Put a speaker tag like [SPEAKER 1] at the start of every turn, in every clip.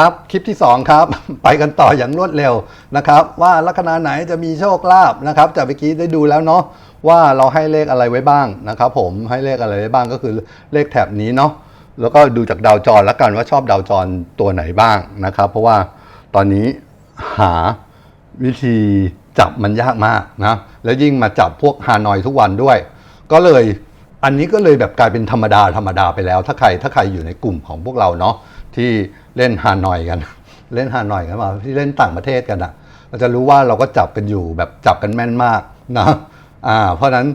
[SPEAKER 1] ครับคลิปที่ 2 ครับ ไปกันต่ออย่างรวดเร็วนะครับ ว่าลัคนาไหนจะมีโชคลาภนะครับจากเมื่อกี้ได้ดูแล้วเนาะว่าเราให้เลขอะไรไว้บ้างนะครับผมให้เลขอะไรไว้บ้างก็คือเลขแถบนี้เนาะแล้วก็ดูจากดาวจรแล้วกันว่าชอบดาวจรตัวไหนบ้างนะครับ เพราะว่าตอนนี้หาวิธีจับมันยากมากนะแล้วยิ่งมาจับพวกฮานอยทุกวันด้วย ก็เลยอันนี้ก็เลยแบบกลายเป็นธรรมดาธรรมดาไปแล้ว ถ้าใครถ้าใครอยู่ในกลุ่มของพวกเราเนาะที่ เล่นฮานอยกัน เล่นฮานอยกันมาที่เล่นต่างประเทศกันอะเราจะรู้ว่าเราก็จับกันอยู่แบบจับกันแม่นมากนะอ่า เพราะฉะนั้น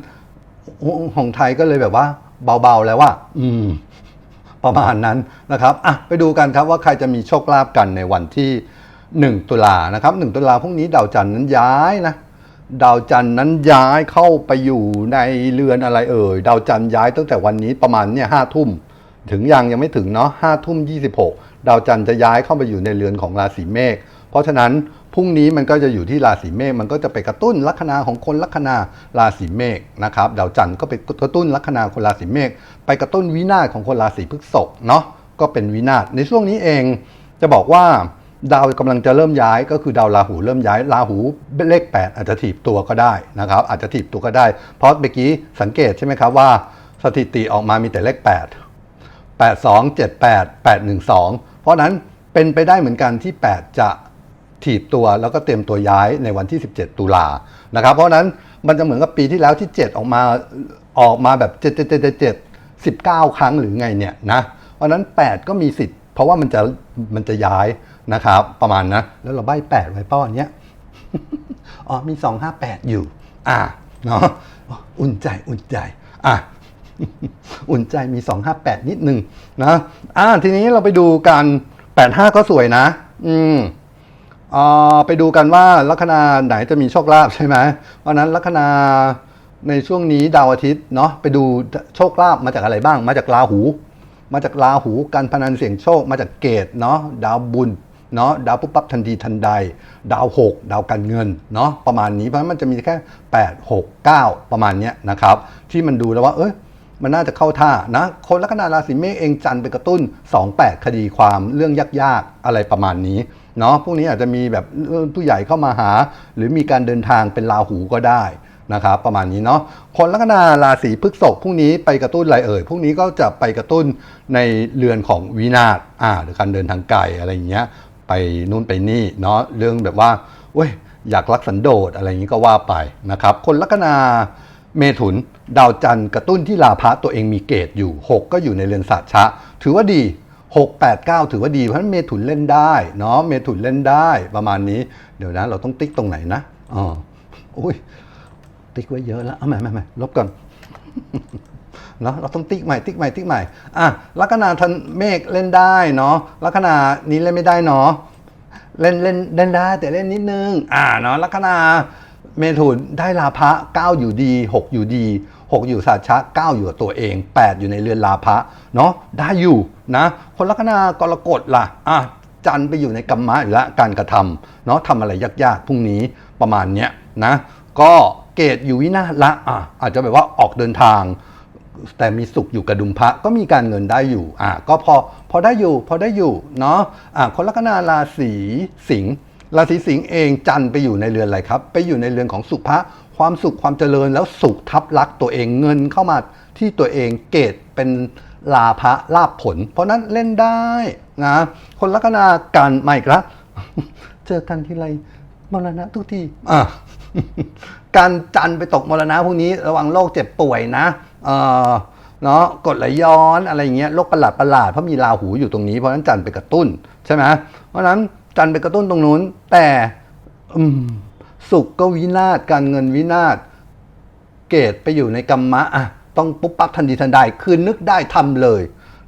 [SPEAKER 1] ของไทยก็เลยแบบว่า เบาๆแล้วว่า อืม ประมาณนั้นนะครับอะไปดูกันครับว่าใครจะมีโชคลาภกันในวันที่ 1 ตุลานะครับ 1 ตุลาพรุ่งนี้ดาวจันทร์นั้นย้ายนะดาวจันทร์นั้นย้ายเข้าไปอยู่ในเรือนอะไรเอ่ยดาวจันทร์ย้ายตั้งแต่วันนี้ประมาณเนี่ยห้าทุ่มถึงยังยังไม่ถึงเนาะห้าทุ่มยี่สิบหก ดาวจันทร์จะย้ายเข้าไปอยู่ในเรือนของราศีเมษเพราะฉะนั้นพรุ่งนี้มันก็จะอยู่ที่ราศีเมษมันก็จะไปกระตุ้นลัคนาของคนลัคนาราศีเมษนะครับดาวจันทร์ก็ไปกระตุ้นลัคนาคนราศีเมษไปกระตุ้นวินาศของคนราศีพฤษภเนาะก็เป็นวินาศในช่วงนี้เองจะบอกว่าดาวกำลังจะเริ่มย้ายก็คือดาวราหูเริ่มย้ายราหูเลข 8 อาจจะถีบตัวก็ได้นะครับอาจจะถีบตัวก็ได้ เพราะเมื่อกี้สังเกตใช่ไหมครับว่า สถิติออกมามีแต่เลข 8 8 2 7 8 8 1 2 เพราะนั้นเป็นไปได้เหมือนกันที่ 8 จะถีบตัวแล้วก็เตรียมตัวย้ายในวันที่ 17 ตุลานะครับ เพราะนั้นมันจะเหมือนกับปีที่แล้วที่ 7 ออกมาออกมาแบบ 7 7 7 7 19 ครั้งหรือไงเนี่ยนะ เพราะนั้น 8 ก็มีสิทธิ์ เพราะว่ามันจะมันจะย้ายนะครับ ประมาณนะ แล้วเราใบ้8ไว้ป้อนเนี้ยอ๋อมี 258 อยู่ อ่าเนาะอุ่นใจอุ่นใจ อะ อุ่นใจมี 258 นิดนึงนะอ่าทีนี้เราไปดูกัน 85 ก็สวยนะ อืมอ่าไปดูกันว่าลัคนาไหนจะมีโชคลาภใช่ไหมเพราะนั้นลัคนาในช่วงนี้ดาวอาทิตย์เนาะไปดูโชคลาภมาจากอะไรบ้าง มาจากราหู มาจากราหูการพนันเสี่ยงโชคมาจากเกตเนาะดาวบุญเนาะดาวปุ๊บปั๊บทันทีทันใด ดาวหกดาวการเงินเนาะประมาณนี้เพราะนั้นมันจะมีแค่ 8 6 9 ประมาณเนี้ยนะครับ ที่มันดูแล้วว่าเอ้ย มันน่าจะเข้าท่านะ คนลัคนาราศีเมษเองจันไปกระตุ้น 28 คดีความเรื่องยากๆอะไรประมาณนี้เนาะพวกนี้อาจจะมีแบบผู้ใหญ่เข้ามาหา หรือมีการเดินทางเป็นราหูก็ได้นะครับประมาณนี้เนาะคนลัคนาราศีพฤษภพรุ่งนี้ไปกระตุ้นอะไรเอ่ยพรุ่งนี้ก็จะไปกระตุ้นในเรือนของวินาศอ่าหรือการเดินทางไกลอะไรอย่างเงี้ยไปนู่นไปนี่เนาะเรื่องแบบว่าเว้ยอยากรักสันโดษอะไรอย่างนี้ก็ว่าไปนะครับ คนลัคนา เมถุน ดาวจันทร์กระตุ้นที่ลาภะตัวเองมีเกตอยู่ 6 ก็อยู่ในเรือนสัตชะ ถือว่าดี 6 8 9 ถือว่าดีเพราะฉะนั้นเมถุนเล่นได้เนาะเมถุนเล่นได้ประมาณนี้ เดี๋ยวนะ เราต้องติ๊กตรงไหนนะอ๋ออุ้ยติ๊กไว้เยอะแล้วเอาใหม่ใหม่ใหม่ลบก่อนเนาะเราต้องติ๊กใหม่ติ๊กใหม่ติ๊กใหม่อะลัคนาทันเมฆเล่นได้เนาะลัคนานี้เล่นไม่ได้เนาะเล่นเล่นเล่นได้แต่เล่นนิดนึงอ่าเนาะลัคนา เมถุนได้ลาภะ9อยู่ดี 6 อยู่ดี 6 อยู่สัตชะ9อยู่กับตัวเอง 8 อยู่ในเรือนลาภะเนาะได้อยู่นะคนลัคนากรกฎล่ะอะจันไปอยู่ในกรรมะอยู่ล้วการกระทำเนาะทำอะไรยากๆพรุ่งนี้ประมาณเนี้ยนะก็เกตอยู่วินาศละอะอาจจะแบบว่าออกเดินทาง แต่มีสุขอยู่กระดุมพระก็มีการเงินได้อยู่อะก็พอพอได้อยู่พอได้อยู่เนาะอะคนลัคนาราศีสิงห์ ราศีสิงห์เองจันไปอยู่ในเรือนอะไรครับ ไปอยู่ในเรือนของสุภะความสุขความเจริญแล้วสุขทับลักตัวเองเงินเข้ามาที่ตัวเองเกตเป็นลาภะลาภผล เพราะนั้นเล่นได้นะคนลัคนากันมาอีกแล้วเจอกันทีไรมรณะทุกทีอะการจันไปตกมรณะพวกนี้ระวังโรคเจ็บป่วยนะเออเนาะกดไหลย้อนอะไรเงี้ยโรคประหลาดประหลาดเพราะมีราหูอยู่ตรงนี้เพราะนั้นจันไปกระตุ้นใช่ไหมเพราะนั้น จันไปกระตุ้นตรงนู้น แต่สุขก็วินาศการเงินวินาศเกตไปอยู่ในกรรมะอะต้องปุ๊บปั๊บทันทีทันใดคือนึกได้ทำเลย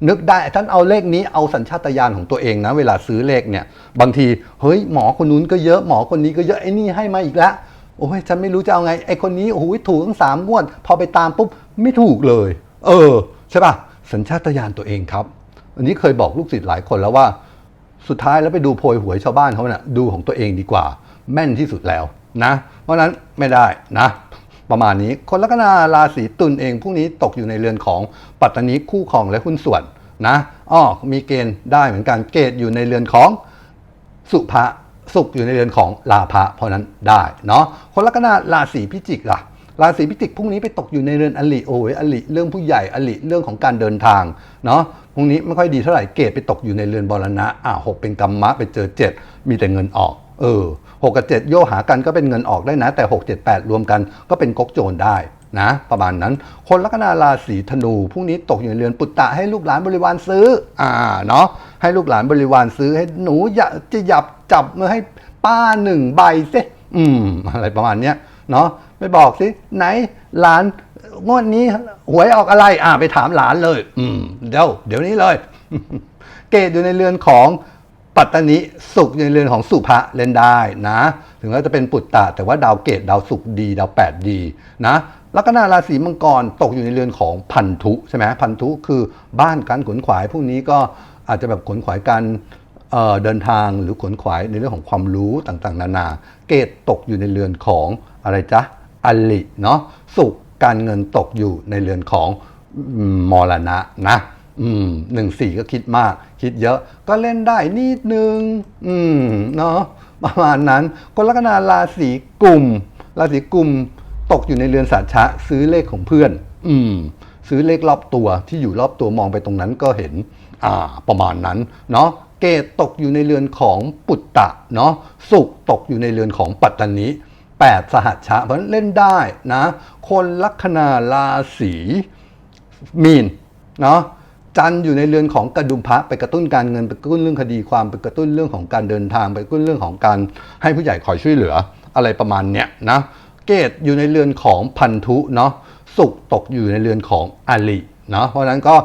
[SPEAKER 1] นึกได้ท่านเอาเลขนี้เอาสัญชาตญาณของตัวเองนะ เวลาซื้อเลขเนี่ย บางทีเฮ้ยหมอคนนู้นก็เยอะหมอคนนี้ก็เยอะไอ้นี่ให้มาอีกแล้วโอ้ยฉันไม่รู้จะเอาไงไอ้คนนี้โอ้โหถูกทั้งสามงวด พอไปตามปุ๊บไม่ถูกเลย เออใช่ป่ะสัญชาตญาณตัวเองครับ อันนี้เคยบอกลูกศิษย์หลายคนแล้วว่า สุดท้ายแล้วไปดูโพยหวยชาวบ้านเขาเนะ่ะดูของตัวเองดีกว่า แม่นที่สุดแล้วนะ เพราะนั้นไม่ได้นะ ประมาณนี้คนลัคนาราศีตุลเองพรุ่งนี้ตกอยู่ในเรือนของปัตตานีคู่ครองและหุ้นส่วนนะอ้อมีเกณฑ์ได้เหมือนกันเกณฑ์อยู่ในเรือนของสุภะสุขอยู่ในเรือนของลาภะเพราะนั้นได้เนาะคนลัคนาราศีพิจิกล่ะ ราศีพิจิกพรุ่งนี้ไปตกอยู่ในเรือนอลิโอ้ยอลิเรื่องผู้ใหญ่อลิเรื่องของการเดินทางเนาะพรุ่งนี้ไม่ค่อยดีเท่าไหร่เกตไปตกอยู่ในเรือนบรณะอ่าหกเป็นกรรมะไปเจอเจ็ดมีแต่เงินออก เออหกกับเจ็ดโยหากันก็เป็นเงินออกได้นะ แต่หกเจ็ดแปดรวมกันก็เป็นก๊กโจรได้นะประมาณนั้น คนลัคนาราศีธนูพรุ่งนี้ตกอยู่ในเรือนปุตตะให้ลูกหลานบริวารซื้ออ่าเนาะให้ลูกหลานบริวารซื้อให้หนูอย่าจะหยับจับมาให้ป้าหนึ่งใบสิอืมอะไรประมาณเนี้ยเนาะ ไม่บอกสิไหนหลานงวดนี้หวยออกอะไร อ่าไปถามหลานเลย อืมเดี๋ยวเดี๋ยวนี้เลย เกตอยู่ในเรือนของปัตตานิสุขอยู่ในเรือนของสุภะเล่นได้นะ ถึงแม้จะเป็นปุตตะแต่ว่าดาวเกตดาวสุขดี ดาวแปดดีนะลัคนาราศีมังกรตกอยู่ในเรือนของพันธุใช่ไหมพันธุคือบ้านการขนขวายพวกนี้ก็อาจจะแบบขนขวายการเอ่อเดินทางหรือขนขวายในเรื่องของความรู้ต่างๆ นานา เกตตกอยู่ในเรือนของอะไรจ๊ะ อลิเนาะสุขการเงินตกอยู่ในเรือนของมรณะนะอืมหนึ่งสี่ก็คิดมาก คิดเยอะก็เล่นได้นิดนึง อืมเนาะประมาณนั้นคนลัคนาราศีกลุ่มราศีกลุ่มตกอยู่ในเรือนสัชชะ ซื้อเลขของเพื่อน อืม ซื้อเลขรอบตัวที่อยู่รอบตัวมองไปตรงนั้นก็เห็น อ่า ประมาณนั้น เนาะเกตตกอยู่ในเรือนของปุตตะ เนาะสุขตกอยู่ในเรือนของปัตตานิ แปดสหัชชะเพราะฉะนั้นเล่นได้นะ คนลัคนาราศีมีนเนาะจันอยู่ในเรือนของกระดุมพระไปกระตุ้นการเงินไปกระตุ้นเรื่องคดีความไปกระตุ้นเรื่องของการเดินทางไปกระตุ้นเรื่องของการให้ผู้ใหญ่คอยช่วยเหลืออะไรประมาณเนี้ยนะเกตอยู่ในเรือนของพันธุเนาะสุขตกอยู่ในเรือนของอาลิเนาะเพราะฉะนั้นก็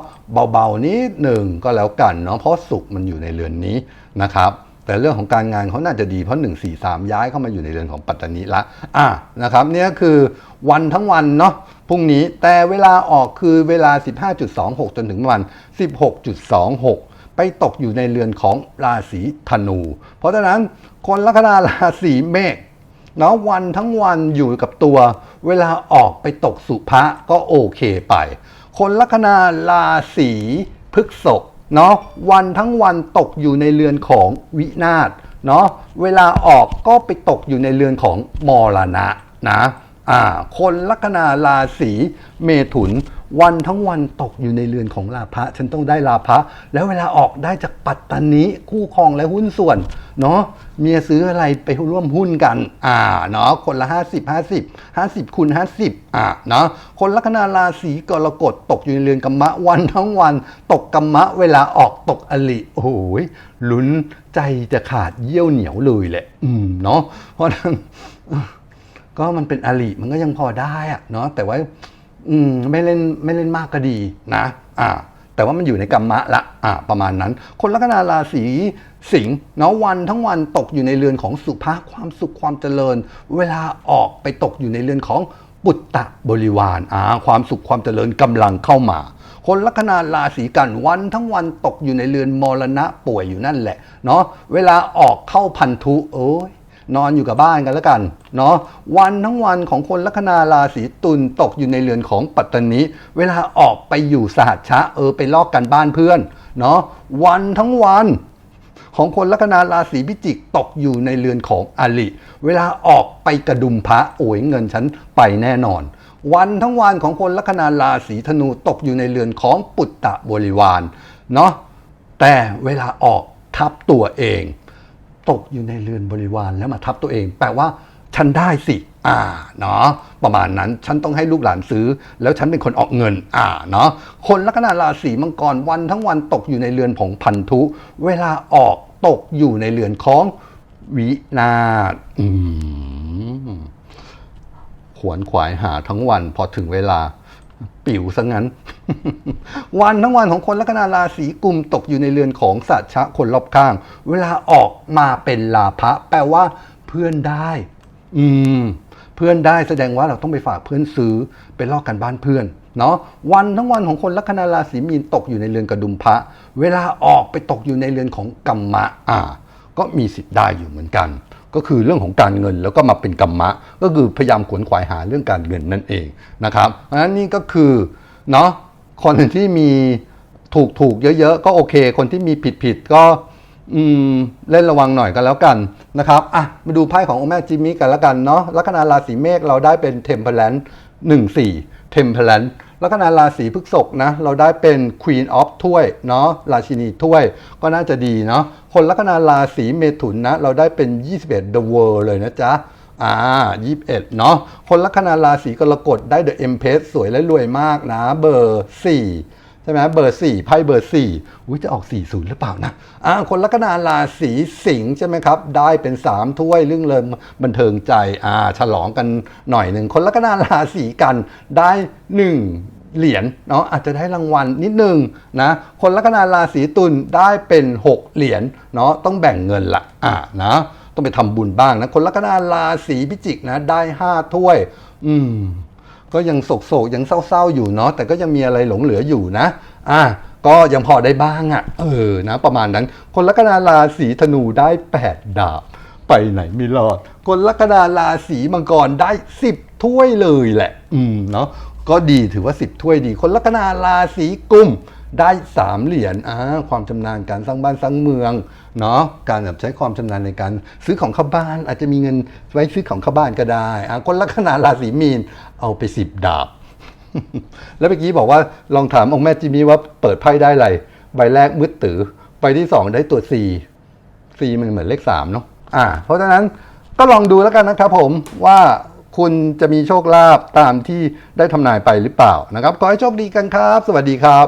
[SPEAKER 1] เบาๆนิดหนึ่งก็แล้วกันเนาะเพราะสุขมันอยู่ในเรือนนี้นะครับ แต่เรื่องของการงานเขาน่าจะดีเพราะ 1 4 3 ย้ายเข้ามาอยู่ในเรือนของปัตตานีละอะนะครับเนี่ยคือวันทั้งวันเนาะพรุ่งนี้แต่เวลาออกคือเวลา 15.26 จนถึงประมาณ16.26 ไปตกอยู่ในเรือนของราศีธนู เพราะฉะนั้นคนลัคนาราศีเมษเนาะวันทั้งวันอยู่กับตัว เวลาออกไปตกสุภะก็โอเคไป คนลัคนาราศีพฤกษภ เนาะวันทั้งวันตกอยู่ในเรือนของวินาศเนาะเวลาออกก็ไปตกอยู่ในเรือนของมรณะนะ อ่า คนลัคนาราศีเมถุน วันทั้งวันตกอยู่ในเรือนของลาภะฉันต้องได้ลาภะแล้วเวลาออกได้จากปัตตานิคู่ครองและหุ้นส่วนเนาะเมียซื้ออะไรไปร่วมหุ้นกัน อ่าเนาะคนละ 50 50 50คูณ50 อ่าเนาะคนลัคนาราศีกรกฎตกอยู่ในเรือนกรรมะวันทั้งวัน ตกกรรมะเวลาออกตกอลิโอ้โหลุ้นใจจะขาดเยี่ยวเหนียวเลยแหละ อืมเนาะเพราะฉะนั้น ก็มันเป็นอลิมันก็ยังพอได้อะเนาะแต่ว่าอืมไม่เล่นไม่เล่นมากก็ดีนะ อ่า แต่ว่ามันอยู่ในกรรมะละ อ่า ประมาณนั้น คนลัคนาราศีสิงห์เนาะวันทั้งวันตกอยู่ในเรือนของสุภาความสุขความเจริญ เวลาออกไปตกอยู่ในเรือนของปุตตะบริวารอ่าความสุขความเจริญกำลังเข้ามา คนลัคนาราศีกันวันทั้งวันตกอยู่ในเรือนมรณะป่วยอยู่นั่นแหละเนาะเวลาออกเข้าพันธุโอ้ย นอนอยู่กับบ้านกันแล้วกันเนาะวันทั้งวันของคนลัคนาราศีตุลตกอยู่ในเรือนของปัตตานีเวลาออกไปอยู่สหัชชะเออไปลอกกันบ้านเพื่อนเนาะวันทั้งวันของคนลัคนาราศีพิจิกตกอยู่ในเรือนของอลิ เวลาออกไปกระดุมพระโอยเงินฉันไปแน่นอน วันทั้งวันของคนลัคนาราศีธนูตกอยู่ในเรือนของปุตตะบริวารเนาะแต่เวลาออกทับตัวเอง ตกอยู่ในเรือนบริวารแล้วมาทับตัวเอง แปลว่า ฉันได้สิ อ่าเนาะประมาณนั้นฉันต้องให้ลูกหลานซื้อ แล้วฉันเป็นคนออกเงิน อ่าเนาะคนลัคนาราศีมังกรวันทั้งวันตกอยู่ในเรือนของพันธุ เวลาออกตกอยู่ในเรือนของวินาศขวนขวายหาทั้งวันพอถึงเวลา ปิ๋วซะงั้น วันทั้งวันของคนลัคนาราศีกุมตกอยู่ในเรือนของสัตชะคนรอบข้าง เวลาออกมาเป็นลาภะแปลว่าเพื่อนได้ อืม เพื่อนได้แสดงว่าเราต้องไปฝากเพื่อนซื้อไปลอกกันบ้านเพื่อนเนาะวันทั้งวันของคนลัคนาราศีมีนตกอยู่ในเรือนกระดุมพระ เวลาออกไปตกอยู่ในเรือนของกัมมะอ่า ก็มีสิทธิ์ได้อยู่เหมือนกัน ก็คือเรื่องของการเงินแล้วก็มาเป็นกรรมะ ก็คือพยายามขวนขวายหาเรื่องการเงินนั่นเองนะครับเพราะฉะนั้นนี่ก็คือเนาะคนที่มีถูกถูกเยอะๆ ก็โอเค คนที่มีผิดผิดก็อืมเล่นระวังหน่อยกันแล้วกันนะครับอะมาดูไพ่ขององค์แม่จิมมี่กันแล้วกันเนาะลัคนาราศีเมษเราได้เป็นเทมเพลนหนึ่งสี่เทมเพลน ลัคนาราศีพฤษภนะเราได้เป็น Queen of ถ้วยเนาะราชินีถ้วยก็น่าจะดีเนาะคนลัคนาราศีเมถุนนะเราได้เป็น 21 The World เลยนะจ๊ะอ่ายี่สิบเอ็ดเนาะคนลัคนาราศีกรกฎได้เดอะเอ็มเพสสวยและรวยมากนะเบอร์สี่ใช่ไหมเบอร์สี่ไพ่เบอร์สี่อุ้ยจะออกสี่ศูนย์หรือเปล่านะอ่าคนลัคนาราศีสิงห์ใช่ไหมครับ ได้เป็นสามถ้วยเรื่องเริงบันเทิงใจอ่าฉลองกันหน่อยหนึ่งคนลัคนาราศีกันได้หนึ่ง เหรียญเนาะอาจจะได้รางวัลนิดนึงนะคนลัคนาราศีตุลได้เป็น 6 เหรียญเนาะต้องแบ่งเงินละอ่านะต้องไปทำบุญบ้างนะคนลัคนาราศีพิจิกนะได้ 5 ถ้วย อืมก็ยังโศกโศกยังเศร้าๆอยู่เนาะแต่ก็ยังมีอะไรหลงเหลืออยู่นะ อะก็ยังพอได้บ้างอะ่ะ เออนะ ประมาณนั้น คนลัคนาราศีธนูได้ 8 ดาบ ไปไหนไม่รอด คนลัคนาราศีมังกรได้ 10 ถ้วยเลยแหละ อืมเนาะ ก็ดีถือว่า10ถ้วยดี คนลัคนาราศีกุมได้3เหรียญอ่าความชำนาญการสร้างบ้านสร้างเมืองเนาะการแบบใช้ความชำนาญในการซื้อของเข้าบ้าน อาจจะมีเงินไว้ซื้อของเข้าบ้านก็ได้อ่าคนลัคนาราศีมีนเอาไป10ดาบ แล้วเมื่อกี้บอกว่าลองถามองค์แม่จิมี่ว่าเปิดไพ่ได้อะไรใบแรกมืดตือใบที่สองได้ตัว C C มันเหมือนเลข3เนาะอ่าเพราะฉะนั้นก็ลองดูแล้วกันนะครับผมว่า คุณจะมีโชคลาภตามที่ได้ทำนายไปหรือเปล่านะครับ ขอให้โชคดีกันครับ สวัสดีครับ